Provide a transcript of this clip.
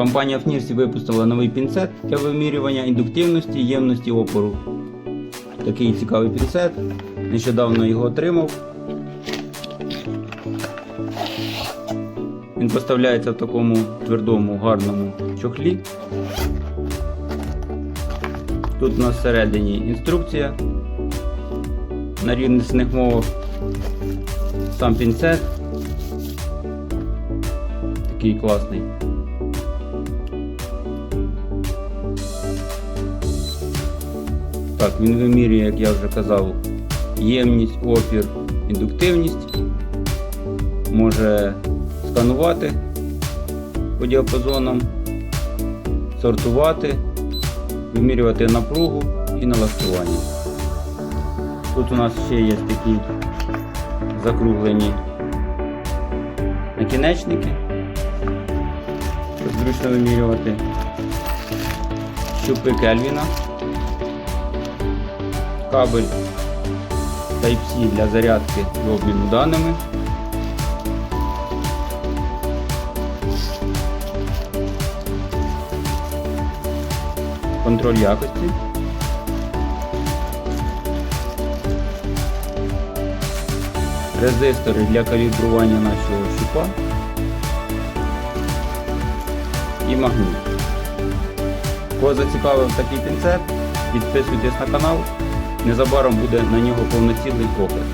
Компанія FNIRSI випустила новий пінцет для вимірювання індуктивності, ємності опору. Такий цікавий пінцет. Нещодавно його отримав. Він поставляється в такому твердому, гарному чохлі. Тут у нас всередині інструкція на рівнесних мовах. Сам пінцет. Такий класний. Так, вимірює, як я вже казав, ємність, опір, індуктивність. Може сканувати по діапазонам, сортувати, вимірювати напругу і налаштування. Тут у нас ще є такі закруглені накінечники, зручно вимірювати. Щупи Кельвіна, кабель Type-C для зарядки і обміну даними. Контроль якості. Резистори для калібрування нашого щупа і магніт. Кого зацікавив такий пінцет, підписуйтесь на канал. Незабаром буде на нього повноцінний огляд.